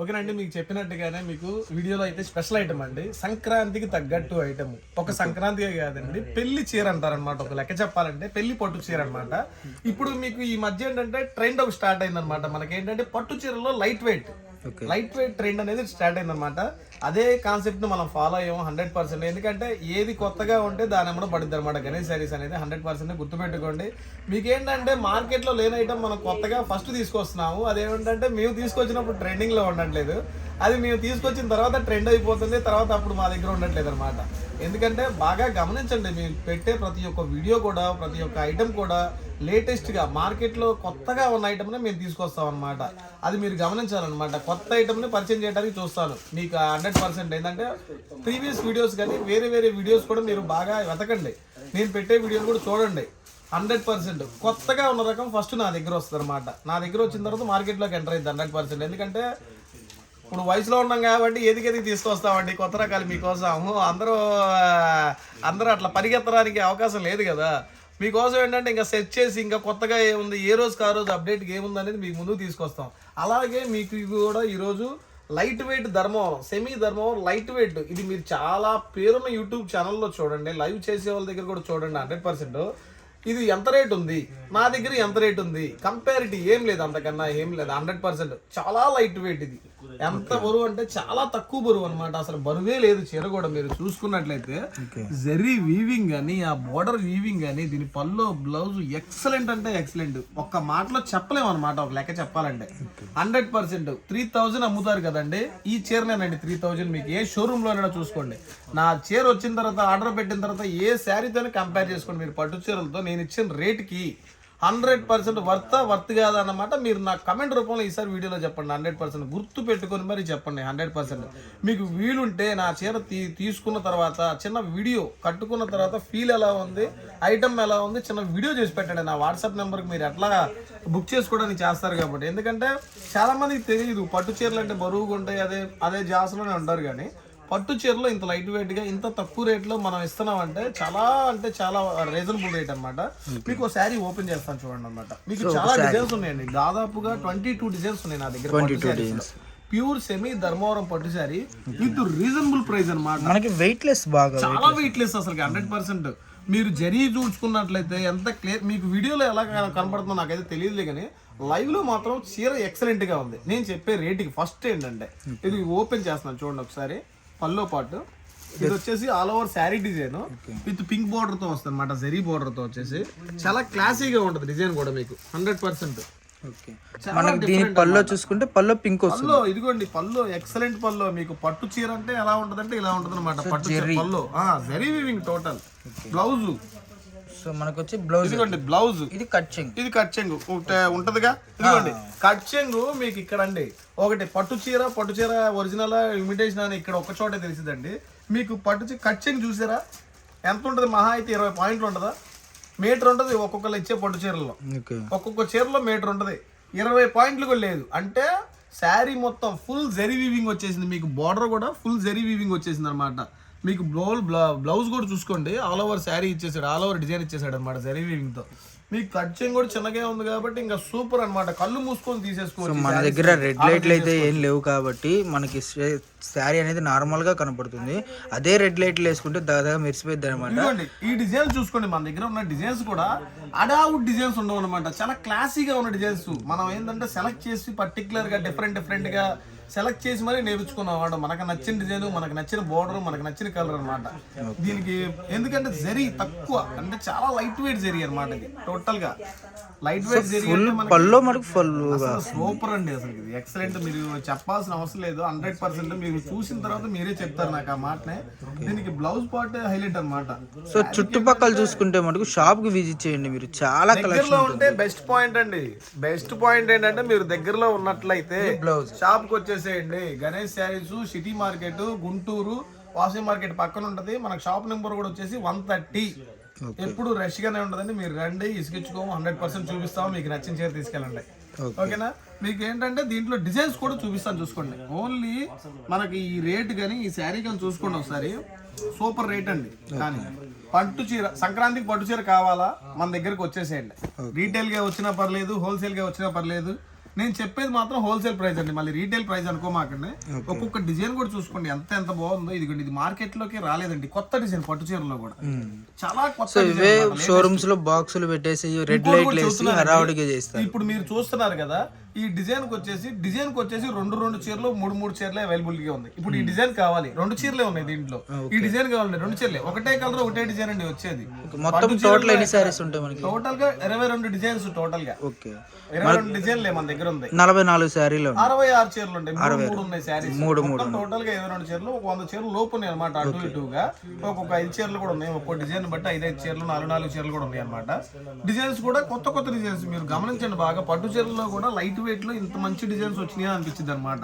ఓకేనండి మీకు చెప్పినట్టుగానే మీకు వీడియోలో అయితే స్పెషల్ ఐటమ్ అండి. సంక్రాంతికి తగ్గట్టు ఐటమ్ ఒక సంక్రాంతిగా కాదండి పెళ్ళి చీర అంటారనమాట ఒక లెక్క చెప్పాలంటే పెళ్ళి పట్టు చీర అనమాట ఇప్పుడు మీకు ఈ మధ్య ఏంటంటే ట్రెండ్ ఒక స్టార్ట్ అయింది అనమాట మనకి ఏంటంటే పట్టు చీరలో light weight light weight trend అనేది స్టార్ట్ అయింది అనమాట అదే కాన్సెప్ట్ మనం ఫాలో అయ్యాము హండ్రెడ్ పర్సెంట్ ఎందుకంటే ఏది కొత్తగా ఉంటే దాని కూడా పడుద్ది అనమాట గణేష్ సారీస్ అనేది హండ్రెడ్ పర్సెంట్ గుర్తుపెట్టుకోండి. మీకు ఏంటంటే మార్కెట్లో లేని ఐటమ్ మనం కొత్తగా ఫస్ట్ తీసుకొస్తున్నాము. అదేమిటంటే మేము తీసుకొచ్చినప్పుడు ట్రెండింగ్లో ఉండట్లేదు. అది మేము తీసుకొచ్చిన తర్వాత ట్రెండ్ అయిపోతుంది. తర్వాత అప్పుడు మా దగ్గర ఉండట్లేదు అనమాట ఎందుకంటే బాగా గమనించండి మేము పెట్టే ప్రతి ఒక్క వీడియో కూడా ప్రతి ఒక్క ఐటమ్ కూడా లేటెస్ట్గా మార్కెట్లో కొత్తగా ఉన్న ఐటమ్ని మేము తీసుకొస్తాం అనమాట అది మీరు గమనించాలన్నమాట. కొత్త ఐటమ్ని పరిచయం చేయడానికి చూస్తాను. మీకు హండ్రెడ్ పర్సెంట్ ఏంటంటే ప్రీవియస్ వీడియోస్ కానీ వేరే వేరే వీడియోస్ కూడా మీరు బాగా వెతకండి. నేను పెట్టే వీడియోలు కూడా చూడండి. హండ్రెడ్ పర్సెంట్ కొత్తగా ఉన్న రకం ఫస్ట్ నా దగ్గర వస్తుంది అనమాట నా దగ్గర వచ్చిన తర్వాత మార్కెట్లోకి ఎంటర్ అయింది హండ్రెడ్ పర్సెంట్ ఎందుకంటే ఇప్పుడు వయసులో ఉన్నాం కాబట్టి ఎదిగి ఎదిగి తీసుకొస్తామండి? కొత్త రకాలు మీకోసం. అందరూ అందరూ అట్లా పరిగెత్తడానికి అవకాశం లేదు కదా. మీకోసం ఏంటంటే ఇంకా సెట్ చేసి ఇంకా కొత్తగా ఏముంది ఏ రోజుకి ఆ రోజు అప్డేట్ ఏముంది అనేది మీకు ముందుకు తీసుకొస్తాం. అలాగే మీకు కూడా ఈరోజు light weight Dharmavaram semi Dharmavaram light weight. ఇది మీరు చాలా పేరున్న యూట్యూబ్ ఛానల్లో చూడండి. లైవ్ చేసే వాళ్ళ దగ్గర కూడా చూడండి హండ్రెడ్ పర్సెంట్. ఇది ఎంత రేట్ ఉంది? నా దగ్గర ఎంత రేట్ ఉంది? కంపారిటీ ఏం లేదు అంతకన్నా ఏం లేదు. Hundred percent. చాలా లైట్ వెయిట్ ఇది. ఎంత బరువు అంటే చాలా తక్కువ బరువు అన్నమాట. అసలు బరువే లేదు చీర కూడా మీరు చూసుకున్నట్లయితే. జరీ వీవింగ్ కానీ ఆ బోర్డర్ వీవింగ్ కానీ దీని పల్లో బ్లౌజ్ ఎక్సలెంట్ అంటే ఎక్సలెంట్ ఒక్క మాటలో చెప్పలేము అనమాట ఒక లెక్క చెప్పాలంటే. హండ్రెడ్ పర్సెంట్ త్రీ థౌజండ్ అమ్ముతారు కదండి. ఈ చీరనేనండి త్రీ థౌజండ్ మీకు. ఏ షోరూమ్ లోనైనా చూసుకోండి. నా చీర వచ్చిన తర్వాత ఆర్డర్ పెట్టిన తర్వాత ఏ శారీతోనే కంపేర్ చేసుకోండి. మీరు పట్టు చీరలతో నేను ఇచ్చిన రేట్కి హండ్రెడ్ పర్సెంట్ వర్త్ వర్త్ కాదన్నమాట. మీరు నాకు కమెంట్ రూపంలో ఈసారి వీడియోలో చెప్పండి. హండ్రెడ్ పర్సెంట్ గుర్తు పెట్టుకొని మరి చెప్పండి. Hundred percent. మీకు వీలుంటే నా చీర తీ తీసుకున్న తర్వాత చిన్న వీడియో కట్టుకున్న తర్వాత ఫీల్ ఎలా ఉంది ఐటమ్ ఎలా ఉంది చిన్న వీడియో చేసి పెట్టండి. నా వాట్సాప్ నెంబర్కి మీరు ఎట్లా బుక్ చేసుకోవడానికి చేస్తారు కాబట్టి. ఎందుకంటే చాలా మందికి తెలియదు పట్టు చీరలు అంటే బరువుగా ఉంటాయి అదే అదే జాస్లోనే ఉంటారు కానీ. పట్టు చీరలో ఇంత లైట్ వెయిట్గా ఇంత తక్కువ రేట్లో మనం ఇస్తున్నాం అంటే చాలా అంటే చాలా రీజనబుల్ రేట్ అన్నమాట. మీకు శారీ ఓపెన్ చేస్తాను చూడండి అన్నమాట. మీకు చాలా డిజైన్స్ ఉన్నాయండి. దాదాపుగా ట్వంటీ టూ డిజైన్స్ ఉన్నాయి నా దగ్గర. ప్యూర్ సెమీ ధర్మవరం పట్టు శారీ విత్ రీజనబుల్ ప్రైస్ అన్నమాట. మనకి వెయిట్ లెస్ బాగా చాలా వెయిట్ లెస్ అసలు హండ్రెడ్ పర్సెంట్ మీరు జరీ చూసుకున్నట్లయితే ఎంత క్లియర్ మీకు వీడియోలో ఎలా కన- కనపడుతుందో నాకైతే తెలియదులే కానీ లైవ్లో మాత్రం చీర ఎక్సలెంట్గా ఉంది. నేను చెప్పే రేటుకి ఫస్ట్ ఏంటంటే ఇది ఓపెన్ చేస్తున్నాను చూడండి ఒకసారి. పల్లో పాటు. ఇది వచ్చేసి all over saree design with pink బోర్డర్తో వస్తుంది అనమాట జరీ బోర్డర్తో వచ్చేసి. చాలా క్లాసీగా ఉంటుంది డిజైన్ కూడా మీకు హండ్రెడ్ పర్సెంట్ ఓకే మనకి దీని పల్లో చూసుకుంటే పల్లో పింక్ వస్తుంది. పల్లో ఇదిగోండి పల్లో ఎక్సలెంట్ పల్లో. మీకు పట్టు చీర అంటే ఎలా ఉంటదంటే ఇలా ఉంటది అనమాట పట్టు చీర pallu. Zari weaving total blouse so మనకు వచ్చి బ్లౌజ్ ఇదిగోండి బ్లౌజ్. ఇది కట్చింగ్. ఇది కట్ చెంగు ఉంటదిగా? ఇదిగోండి కట్ చెంగు మీకు ఇక్కడ అండి ఒకటి పట్టు చీర పట్టు చీర ఒరిజినల్ ఇమిటేషన్ అని ఇక్కడ ఒక చోటే తెలిసిందండి. మీకు పట్టు చీర కట్ చెంగు చూసారా? ఎంత ఉంటుంది? మహా అయితే ఇరవై పాయింట్లు ఉంటుందా? మీటర్ ఉంటుంది ఒక్కొక్కరు ఇచ్చే పట్టు చీరల్లో. ఓకే. ఒక్కొక్క చీరలో మీటర్ ఉంటుంది. ఇరవై పాయింట్లు కూడా లేదు. అంటే శారీ మొత్తం ఫుల్ జరీ వీవింగ్ వచ్చేసింది. మీకు బార్డర్ కూడా ఫుల్ జరీ వీవింగ్ వచ్చేసింది అనమాట మీకు బ్లౌజ్ బ్లౌజ్ కూడా చూసుకోండి. ఆల్ ఓవర్ శారీ ఇచ్చేసాడు ఆల్ ఓవర్ డిజైన్ ఇచ్చేసాడు అనమాట జరీ వీవింగ్తో. మీకు కట్చింగ్ కూడా చిన్నగా ఉంది కాబట్టి ఇంకా సూపర్ అన్నమాట. కళ్ళు మూసుకొని తీసేసుకోవచ్చు మన దగ్గర రెడ్ లైట్లు అయితే ఏం లేవు కాబట్టి మనకి శారీ అనేది నార్మల్గా కనపడుతుంది. అదే రెడ్ లైట్లు వేసుకుంటే దాదాపు మెరిసిపోయింది అనమాట ఈ డిజైన్స్ చూసుకోండి. మన దగ్గర ఉన్న డిజైన్స్ కూడా అడావుడ్ డిజైన్స్ ఉండవు అనమాట చాలా క్లాసీగా ఉన్న డిజైన్స్ మనం ఏంటంటే సెలెక్ట్ చేసి పర్టికులర్గా డిఫరెంట్ డిఫరెంట్గా సెలెక్ట్ చేసి మరీ నేర్చుకున్నాం మనకు నచ్చిన డిజైన్ మనకు నచ్చిన బోర్డర్ మనకు నచ్చిన కలర్ అన్నమాట. దీనికి ఎందుకంటే జరీ తక్కువ. అంటే చాలా లైట్ వెయిట్ జరీ అనమాట ఇది. టోటల్గా. లైట్ వెయిట్ సూపర్ అండి అసలు ఇది. ఎక్సలెంట్ మీరు చెప్పాల్సిన అవసరం లేదు. హండ్రెడ్ పర్సెంట్ మీరు చూసిన తర్వాత మీరే చెప్తారు నాకు ఆ మాటనే. దీనికి బ్లౌజ్ పార్ట్ హైలైట్ అన్నమాట. సో చుట్టుపక్కల చూసుకుంటే మనకు షాప్కి విజిట్ చేయండి మీరు. చాలా కలెక్షన్ దగ్గరలో ఉంటే బెస్ట్ పాయింట్ అండి. బెస్ట్ పాయింట్ ఏంటంటే మీరు దగ్గరలో ఉన్నట్లయితే బ్లౌజ్ షాప్కి వచ్చేసేయండి Ganesh sarees city market Guntur washing market పక్కన ఉంటది. మనకు షాప్ నెంబర్ కూడా వచ్చేసి వన్ థర్టీ. ఎప్పుడు రష్ గానే ఉంటదండి. మీరు రండి ఇసుకిచ్చుకోము హండ్రెడ్ పర్సెంట్ చూపిస్తాము మీకు నచ్చిన చీర తీసుకెళ్ళండి. ఓకేనా? మీకు ఏంటంటే దీంట్లో డిజైన్స్ కూడా చూపిస్తాను చూసుకోండి. ఓన్లీ మనకి ఈ రేట్ కానీ ఈ శారీ కానీ చూసుకోండి ఒకసారి. సూపర్ రేట్ అండి. కానీ పట్టు చీర సంక్రాంతికి పట్టు చీర కావాలా? మన దగ్గరకు వచ్చేసేయండి. రీటైల్గా వచ్చినా పర్లేదు హోల్సేల్గా వచ్చినా పర్లేదు. నేను చెప్పేది మాత్రం హోల్సేల్ ప్రైస్ అండి. మళ్ళీ రీటైల్ ప్రైస్ అనుకోమాకండి. ఒక్కొక్క డిజైన్ కూడా చూసుకోండి. ఎంత ఎంత బాగుందో. ఇదిగోండి ఇది మార్కెట్లోకి రాలేదండి. కొత్త డిజైన్ పట్టు చీరలో కూడా. చాలా కొత్త. షోరూమ్స్లో బాక్సులు పెట్టేసి రెడ్ లైట్లు. హడావుడిగా చేస్తారు. ఇప్పుడు మీరు చూస్తున్నారు కదా ఈ డిజైన్కి వచ్చేసి డిజైన్కి వచ్చేసి రెండు రెండు చీరలు మూడు మూడు చీరలు అవైలబుల్గా ఉంది ఇప్పుడు ఈ డిజైన్ కావాలి. రెండు చీరలే ఉన్నాయి దీంట్లో. ఈ డిజైన్ కావాలండి. రెండు చీరలే. ఒకటే కలర్ ఒకటే డిజైన్ అండి వచ్చేది. మొత్తం టోటల్ ఎన్ని సారీస్ ఉంటాయి మనకి? టోటల్గా ఇరవై రెండు డిజైన్స్ టోటల్గా. ఓకే. ఇరవై రెండు డిజైన్లే మన దగ్గర ఉంది. నలభై నాలుగు శారీలు. అరవై ఆరు చీరలు ఉంటాయి. మూడు మూడు ఉన్నాయి శారీస్. మూడు మొత్తం టోటల్గా ఇరవై రెండు చీరలు ఒక వంద చీరలు లోపు ఉన్నాయి అనమాట అటు ఇటుగా. ఒక్కొక్క ఐదు చీరలు కూడా ఉన్నాయి. ఒక్కో డిజైన్ బట్టి ఐదు ఐదు చీరలు నాలుగు నాలుగు చీరలు కూడా ఉన్నాయి అనమాట డిజైన్స్ కూడా కొత్త కొత్త డిజైన్స్ మీరు గమనించండి బాగా. పట్టు చీరల్లో కూడా లైట్ వెయిట్లో ఇంత మంచి డిజైన్స్ వచ్చినాయి అనిపించింది అనమాట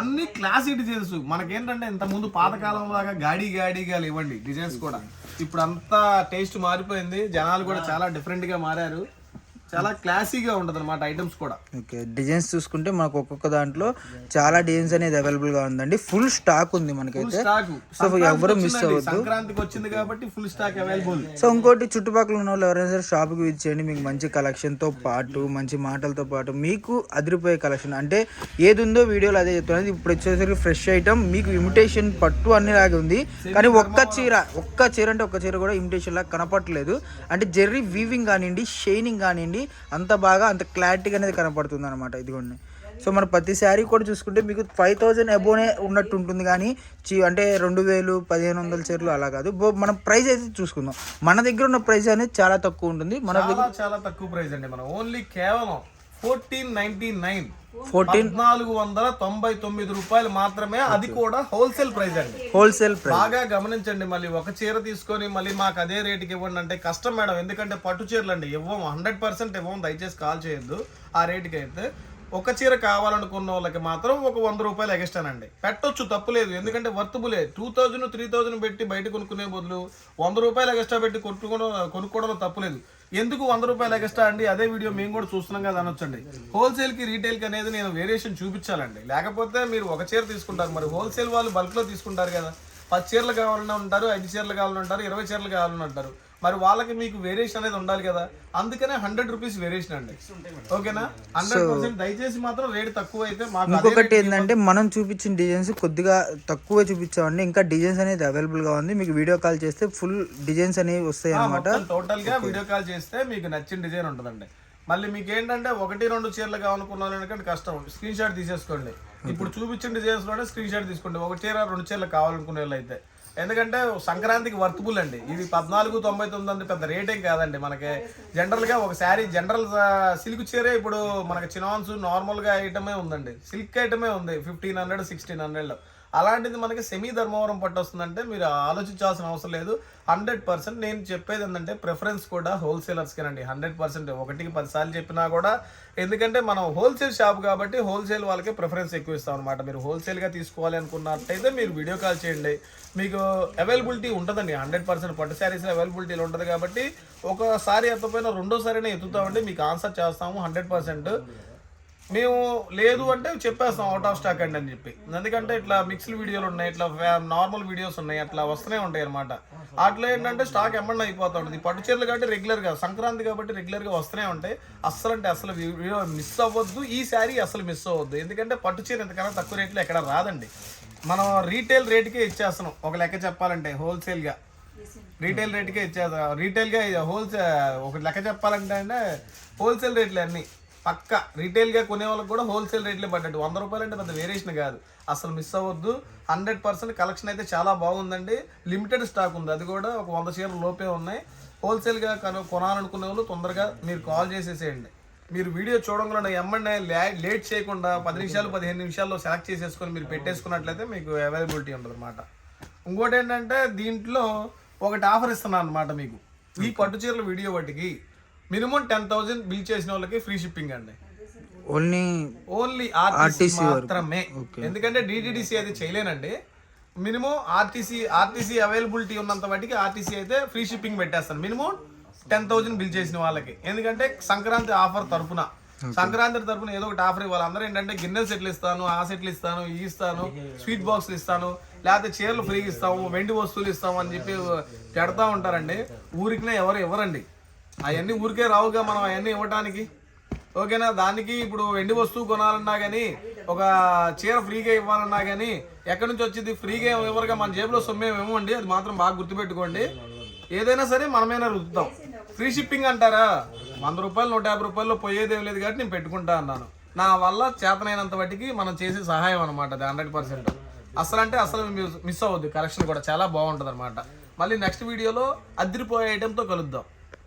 అన్ని క్లాసిక్ డిజైన్స్. మనకేంటంటే ఇంత ముందు పాతకాలం లాగా గాడి గాడిగా లేవండి డిజైన్స్ కూడా. ఇప్పుడు అంతా టేస్ట్ మారిపోయింది. జనాలు కూడా చాలా డిఫరెంట్గా మారారు. చాలా క్లాసీగా ఉంటది అనమాట ఐటమ్స్ కూడా. ఓకే డిజైన్స్ చూసుకుంటే మనకు ఒక్కొక్క దాంట్లో చాలా డిజైన్స్ అనేది అవైలబుల్గా ఉందండి. ఫుల్ స్టాక్ ఉంది మనకైతే. సో ఎవరు మిస్ అవ్వద్దు. సంక్రాంతికి వచ్చింది కాబట్టి ఫుల్ స్టాక్ అవైలబుల్. సో ఇంకోటి చుట్టుపక్కల ఉన్న వాళ్ళు ఎవరైనా సరే షాప్కి విజిట్ చేయండి. మీకు మంచి collection తో పాటు మంచి మాటలతో పాటు మీకు అదిరిపోయే కలెక్షన్ అంటే ఏది ఉందో వీడియోలో అదే చెప్తున్నది ఇప్పుడు వచ్చేసరికి ఫ్రెష్ ఐటమ్ మీకు ఇమిటేషన్ పట్టు అన్ని లాగే ఉంది కానీ ఒక్క చీర ఒక్క చీర అంటే ఒక్క చీర కూడా ఇమిటేషన్ లాగా కనపడట్లేదు అంటే జెర్రీ వీవింగ్ కానివ్వండి షైనింగ్ కానివ్వండి అంత బాగా అంత క్లారిటీగా అనేది కనపడుతుంది అనమాట ఇదిగోండి సో మన ప్రతి శారీ కూడా చూసుకుంటే మీకు ఫైవ్ థౌజండ్ అబోనే ఉన్నట్టు ఉంటుంది కానీ చీ అంటే రెండు వేలు పదిహేను వందల చీరలు అలా కాదు. మనం ప్రైస్ అయితే చూసుకుందాం. మన దగ్గర ఉన్న ప్రైస్ అనేది చాలా తక్కువ ఉంటుంది. మన చాలా చాలా తక్కువ ప్రైస్ అండి. మనం ఓన్లీ కేవలం ఫోర్టీన్ నైన్టీ నైన్. ఫోర్టీన్? పద్నాలుగు వందల తొంభై తొమ్మిది రూపాయలు మాత్రమే. అది కూడా హోల్సేల్ ప్రైస్ అండి. హోల్సేల్ బాగా గమనించండి మళ్ళీ ఒక చీర తీసుకొని మళ్ళీ మాకు అదే రేటుకి ఇవ్వండి అంటే కష్టం మేడం. ఎందుకంటే పట్టు చీరలు అండి ఇవ్వం హండ్రెడ్ పర్సెంట్ ఇవ్వం దయచేసి కాల్ చేయొద్దు. ఆ రేటుకి అయితే ఒక చీర కావాలనుకున్న వాళ్ళకి మాత్రం ఒక వంద రూపాయలు ఎగస్టానండి. పెట్టొచ్చు తప్పులేదు ఎందుకంటే వర్తబులే టూ థౌజండ్ త్రీ థౌజండ్ పెట్టి బయట కొనుక్కునే బదులు వంద రూపాయలు ఎగస్ట్రా పెట్టి కొనుక్కోవడం కొనుక్కోవడం తప్పులేదు ఎందుకు వంద రూపాయలు ఎక్స్ట్రా అండి? అదే వీడియో మేము కూడా చూస్తున్నాం కదా అనొచ్చండి. హోల్సేల్కి రీటైల్కి అనేది నేను వేరియేషన్ చూపించాలండి. లేకపోతే మీరు ఒక చీర తీసుకుంటారు మరి హోల్సేల్ వాళ్ళు బల్క్లో తీసుకుంటారు కదా. పది చీరలు కావాలని ఉంటారు ఐదు చీరలు కావాలని ఉంటారు ఇరవై చీరలు కావాలని ఉంటారు. మరి వాళ్ళకి మీకు వేరియేషన్ అనేది ఉండాలి కదా. అందుకనే హండ్రెడ్ రూపీస్ వేరియేషన్ అండి. ఓకేనా? హండ్రెడ్ పర్సెంట్ దయచేసి మాత్రం రేట్ తక్కువ అయితే ఇంకొకటి ఏంటంటే మనం చూపించిన డిజైన్స్ కొద్దిగా తక్కువ చూపించామండి. ఇంకా డిజైన్స్ అనేది అవైలబుల్గా ఉంది. మీకు వీడియో కాల్ చేస్తే ఫుల్ డిజైన్స్ అనేవి వస్తాయి అనమాట టోటల్గా వీడియో కాల్ చేస్తే మీకు నచ్చిన డిజైన్ ఉంటుందండి. మళ్ళీ మీకు ఏంటంటే ఒకటి రెండు చీరలు కావాలనుకున్నాను కష్టం. స్క్రీన్ షాట్ తీసేసుకోండి ఇప్పుడు చూపించిన డిజైన్స్లోనే స్క్రీన్ షాట్ తీసుకోండి. ఒక చీర రెండు చీరలు కావాలనుకునే వాళ్ళు అయితే ఎందుకంటే సంక్రాంతికి వర్తబుల్ అండి. ఇది పద్నాలుగు తొంభై తొమ్మిది అంటే పెద్ద రేట్ ఏం కాదండి. మనకి జనరల్గా ఒక శారీ జనరల్ సిల్క్ చీరే ఇప్పుడు మనకి చినాన్స్ నార్మల్గా ఐటమే ఉందండి. సిల్క్ ఐటమే ఉంది. ఫిఫ్టీన్ హండ్రెడ్ సిక్స్టీన్ హండ్రెడ్ అలాంటిది మనకి సెమీ ధర్మవరం పట్టు వస్తుందంటే మీరు ఆలోచించాల్సిన అవసరం లేదు. హండ్రెడ్ పర్సెంట్ నేను చెప్పేది ఏంటంటే ప్రిఫరెన్స్ కూడా హోల్సేలర్స్కేనండి. హండ్రెడ్ పర్సెంట్ ఒకటికి పదిసార్లు చెప్పినా కూడా ఎందుకంటే మనం హోల్సేల్ షాప్ కాబట్టి హోల్సేల్ వాళ్ళకి ప్రిఫరెన్స్ ఎక్కువ ఇస్తాం అనమాట మీరు హోల్సేల్గా తీసుకోవాలి అనుకున్నట్టయితే మీరు వీడియో కాల్ చేయండి. మీకు అవైలబిలిటీ ఉంటుందండి. హండ్రెడ్ పర్సెంట్ పట్టు శారీస్ అవైలబిలిటీలో ఉంటుంది కాబట్టి ఒకసారి ఎత్తపోయినా రెండోసారైనా ఎత్తుతామండి. మీకు ఆన్సర్ చేస్తాము హండ్రెడ్ పర్సెంట్. మేము లేదు అంటే చెప్పేస్తాం అవుట్ ఆఫ్ స్టాక్ అండి అని చెప్పి. ఎందుకంటే ఇట్లా మిక్స్డ్ వీడియోలు ఉన్నాయి ఇట్లా నార్మల్ వీడియోస్ ఉన్నాయి అట్లా వస్తూనే ఉంటాయి అనమాట అట్లా ఏంటంటే స్టాక్ ఎమ్మన్నా అయిపోతూ ఉంటుంది ఈ పట్టు చీరలు కాబట్టి రెగ్యులర్గా సంక్రాంతి కాబట్టి రెగ్యులర్గా వస్తూనే ఉంటాయి. అస్సలు అంటే అసలు వీడియో మిస్ అవ్వద్దు. ఈ శారీ అసలు మిస్ అవ్వద్దు. ఎందుకంటే పట్టు చీర ఎంతకన్నా తక్కువ రేట్లో ఎక్కడ రాదండి. మనం రీటైల్ రేట్కే ఇచ్చేస్తున్నాం. ఒక లెక్క చెప్పాలంటే హోల్సేల్గా రీటైల్ రేట్కే ఇచ్చేస్తాం. రీటైల్గా హోల్సేల్ ఒక లెక్క చెప్పాలంటే అంటే హోల్సేల్ రేట్లు అన్నీ. పక్క రీటైల్గా కొనే వాళ్ళకి కూడా హోల్సేల్ రేట్లే పడ్డట్టు. వంద రూపాయలు అంటే పెద్ద వేరియేషన్ కాదు. అసలు మిస్ అవ్వద్దు. హండ్రెడ్ పర్సెంట్ కలెక్షన్ అయితే చాలా బాగుందండి. లిమిటెడ్ స్టాక్ ఉంది. అది కూడా ఒక వంద షేర్లు లోపే ఉన్నాయి. హోల్సేల్గా కను కొనాలనుకునే వాళ్ళు తొందరగా మీరు కాల్ చేసేసేయండి. మీరు వీడియో చూడంలో ఎమ్మండే లేట్ చేయకుండా పది నిమిషాలు పదిహేను నిమిషాల్లో సెలెక్ట్ చేసేసుకొని మీరు పెట్టేసుకున్నట్లయితే మీకు అవైలబిలిటీ ఉంటుంది అనమాట ఇంకోటి ఏంటంటే దీంట్లో ఒకటి ఆఫర్ ఇస్తున్నాను అనమాట మీకు. ఈ పట్టు చీరల వీడియో వాటికి మినిమం టెన్ థౌసండ్ బిల్ చేసిన వాళ్ళకి ఫ్రీ షిప్పింగ్ అండి. ఓన్లీ ఓన్లీ ఆర్టీసీ మాత్రమే. ఎందుకంటే డిటిడిసి అయితే చేయలేనండి. మినిమం ఆర్టీసీ ఆర్టీసీ అవైలబిలిటీ ఉన్నంత వాటికి ఆర్టీసీ అయితే ఫ్రీ షిప్పింగ్ పెట్టేస్తాను. మినిమం టెన్ థౌసండ్ బిల్ చేసిన వాళ్ళకి. ఎందుకంటే సంక్రాంతి ఆఫర్ తరపున. సంక్రాంతి తరపున ఏదో ఒకటి ఆఫర్ ఇవ్వాలి. అందరూ ఏంటంటే గిన్నెల సెట్లు ఇస్తాను ఆ సెట్లు ఇస్తాను ఈ ఇస్తాను స్వీట్ బాక్స్లు ఇస్తాను లేకపోతే చీరలు ఫ్రీగా ఇస్తాము వెండి వస్తువులు ఇస్తాము అని చెప్పి పెడతా ఉంటారండి. ఊరికినే ఎవరు ఇవ్వరండి. అవన్నీ ఊరికే రావుగా మనం అవన్నీ ఇవ్వడానికి ఓకేనా? దానికి ఇప్పుడు ఎండి వస్తువు కొనాలన్నా కానీ ఒక చీర ఫ్రీగా ఇవ్వాలన్నా కానీ ఎక్కడి నుంచి వచ్చింది? ఫ్రీగా ఇవ్వరుగా మన జేబులో సొమ్మేం ఇవ్వండి అది మాత్రం బాగా గుర్తుపెట్టుకోండి. ఏదైనా సరే మనమైనా రుద్దుతాం. ఫ్రీ షిప్పింగ్ అంటారా? వంద రూపాయలు నూట యాభై రూపాయల్లో పోయేదేం లేదు కాబట్టి నేను పెట్టుకుంటా అన్నాను. నా వల్ల చేతనైనంత వాటికి మనం చేసే సహాయం అనమాట అది హండ్రెడ్ పర్సెంట్. అసలు అంటే అసలు మిస్ అవ్వద్దు. కలెక్షన్ కూడా చాలా బాగుంటుంది అనమాట మళ్ళీ నెక్స్ట్ వీడియోలో అదిరిపోయే ఐటెంతో కలుద్దాం.